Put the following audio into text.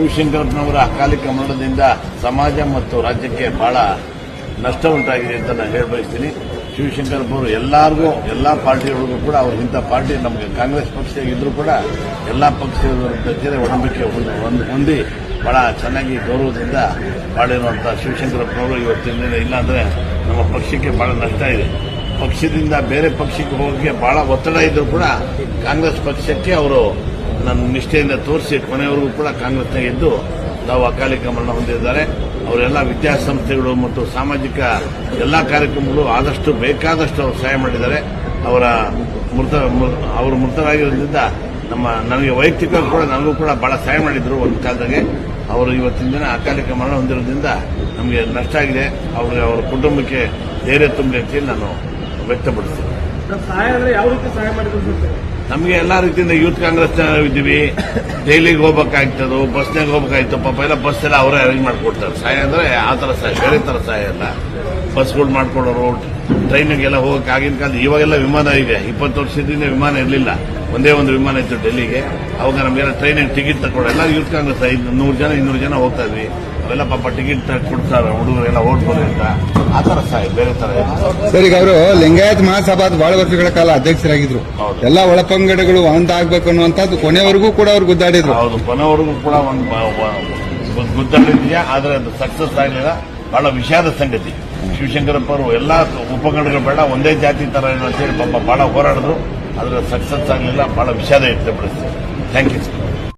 ಶಿವಶಂಕರಪ್ಪನವರ ಅಕಾಲಿಕ ಮರಣದಿಂದ ಸಮಾಜ ಮತ್ತು ರಾಜ್ಯಕ್ಕೆ ಬಹಳ ನಷ್ಟ ಉಂಟಾಗಿದೆ ಅಂತ ನಾನು ಹೇಳಬಯಸ್ತೀನಿ ಬಯಸ್ತೀನಿ. ಶಿವಶಂಕರಪ್ಪವರು ಎಲ್ಲರಿಗೂ, ಎಲ್ಲ ಪಾರ್ಟಿಗಳಿಗೂ ಕೂಡ ಅವರು ಇಂಥ ಪಾರ್ಟಿ ನಮಗೆ ಕಾಂಗ್ರೆಸ್ ಪಕ್ಷ ಇದ್ರೂ ಕೂಡ ಎಲ್ಲ ಪಕ್ಷದ ಜೊತೆ ಒಡಂಬಿಕೆ ಹೊಂದಿ- ಬಹಳ ಚೆನ್ನಾಗಿ ಗೌರವದಿಂದ ಬಾಳಿರುವಂಥ ಶಿವಶಂಕರಪ್ಪನವರು ಇವತ್ತಿನ ಇಲ್ಲಾಂದ್ರೆ ನಮ್ಮ ಪಕ್ಷಕ್ಕೆ ಬಹಳ ನಷ್ಟ ಇದೆ. ಪಕ್ಷದಿಂದ ಬೇರೆ ಪಕ್ಷಕ್ಕೆ ಹೋಗೋಕ್ಕೆ ಬಹಳ ಒತ್ತಡ ಇದ್ರೂ ಕೂಡ ಕಾಂಗ್ರೆಸ್ ಪಕ್ಷಕ್ಕೆ ಅವರು ನನ್ನ ನಿಷ್ಠೆಯಿಂದ ತೋರಿಸಿ ಕೊನೆಯವರೆಗೂ ಕೂಡ ಕಾಂಗ್ರೆಸ್ನ ಗೆದ್ದು ತಾವು ಅಕಾಲಿಕ ಮರಣ ಹೊಂದಿದ್ದಾರೆ. ಅವರೆಲ್ಲ ವಿದ್ಯಾಸಂಸ್ಥೆಗಳು ಮತ್ತು ಸಾಮಾಜಿಕ ಎಲ್ಲ ಕಾರ್ಯಕ್ರಮಗಳು ಆದಷ್ಟು ಬೇಕಾದಷ್ಟು ಅವರು ಸಹಾಯ ಮಾಡಿದ್ದಾರೆ. ಅವರ ಮೃತ ಅವರು ಮೃತರಾಗಿರೋದ್ರಿಂದ ನಮ್ಮ ನನಗೆ ವೈಯಕ್ತಿಕವಾಗಿ ಕೂಡ ನನಗೂ ಕೂಡ ಬಹಳ ಸಹಾಯ ಮಾಡಿದ್ರು ಒಂದು ಕಾಲದಾಗೆ ಅವರು ಇವತ್ತಿನ ದಿನ ಅಕಾಲಿಕ ಮರಣ ಹೊಂದಿರೋದ್ರಿಂದ ನಮಗೆ ನಷ್ಟ ಆಗಿದೆ. ಅವರಿಗೆ ಅವರ ಕುಟುಂಬಕ್ಕೆ ಧೈರ್ಯ ತುಂಬಲಿ ಅಂತೇಳಿ ನಾನು ವ್ಯಕ್ತಪಡಿಸ್ತೀನಿ. ನಮಗೆ ಎಲ್ಲ ರೀತಿಯಿಂದ ಯೂತ್ ಕಾಂಗ್ರೆಸ್ ಇದ್ದೀವಿ. ಡೈಲಿಗೆ ಹೋಗ್ಬೇಕಾಗ್ತದೆ ಬಸ್ನಾಗ ಹೋಗ್ಬೇಕಾಯ್ತು. ಪಾಪ ಎಲ್ಲ ಬಸ್ ಎಲ್ಲ ಅವರೇ ಅರೇಂಜ್ ಮಾಡ್ಕೊಡ್ತಾರೆ. ಸಹಾಯ ಅಂದರೆ ಆ ಥರ ಸಹಾಯ ಬೇರೆ ಥರ ಸಹಾಯ ಎಲ್ಲ. ಬಸ್ಗಳು ಮಾಡ್ಕೊಡೋರು ಟ್ರೈನಿಗೆಲ್ಲ ಹೋಗಕ್ಕೆ ಆಗಿನ ಕಾಲ ಇವಾಗೆಲ್ಲ ವಿಮಾನ ಇದೆ. ಇಪ್ಪತ್ತು ವರ್ಷದಿಂದ ವಿಮಾನ ಇರಲಿಲ್ಲ. ಒಂದೇ ಒಂದು ವಿಮಾನ ಇತ್ತು ಡೆಲ್ಲಿಗೆ. ಅವಾಗ ನಮಗೆಲ್ಲ ಟ್ರೈನಿಗೆ ಟಿಕೆಟ್ ತಗೊಂಡು ಎಲ್ಲ ಯೂತ್ ಕಾಂಗ್ರೆಸ್ ಐದು, ನೂರು ಜನ, ಇನ್ನೂರು ಜನ ಹೋಗ್ತಾ ಇದ್ವಿ. ಅವೆಲ್ಲ ಪಾಪ ಟಿಕೆಟ್ ಕೊಡ್ತಾರೆ ಹುಡುಗರೆಲ್ಲ ಓಡ್ಬೋದು ಅಂತ. ಆ ಥರ ಬೇರೆ ತರ ಇಲ್ಲ. ಸರ್ ಈಗ ಅವರು ಲಿಂಗಾಯತ್ ಮಹಾಸಭಾದ ಬಹಳ ವರ್ಷಗಳ ಕಾಲ ಅಧ್ಯಕ್ಷರಾಗಿದ್ರು. ಎಲ್ಲ ಒಳಪಂಗಡಗಳು ಒಂದ್ ಆಗ್ಬೇಕು ಅನ್ನುವಂಥದ್ದು ಕೊನೆವರೆಗೂ ಕೂಡ ಅವ್ರು ಗುದ್ದಾಡಿದ್ರು. ಹೌದು ಕೊನೆವರೆಗೂ ಕೂಡ ಒಂದು ಗುದ್ದಾಡಿದೆಯಾ? ಆದರೆ ಅದು ಸಕ್ಸಸ್ ಆಗಲಿಲ್ಲ. ಬಹಳ ವಿಷಾದ ಸಂಗತಿ. ಶಿವಶಂಕರಪ್ಪ ಅವರು ಎಲ್ಲ ಉಪಗಣಗಳು ಬೇಡ ಒಂದೇ ಜಾತಿ ತರ ಏನೋ ಅಂತೇಳಿ ಪಾಪ ಬಹಳ ಹೋರಾಡಿದ್ರು. ಆದರೆ ಸಕ್ಸಸ್ ಆಗಲಿಲ್ಲ ಬಹಳ ವಿಷಾದ ವ್ಯಕ್ತಪಡಿಸ್ತೀವಿ ಥ್ಯಾಂಕ್ ಯು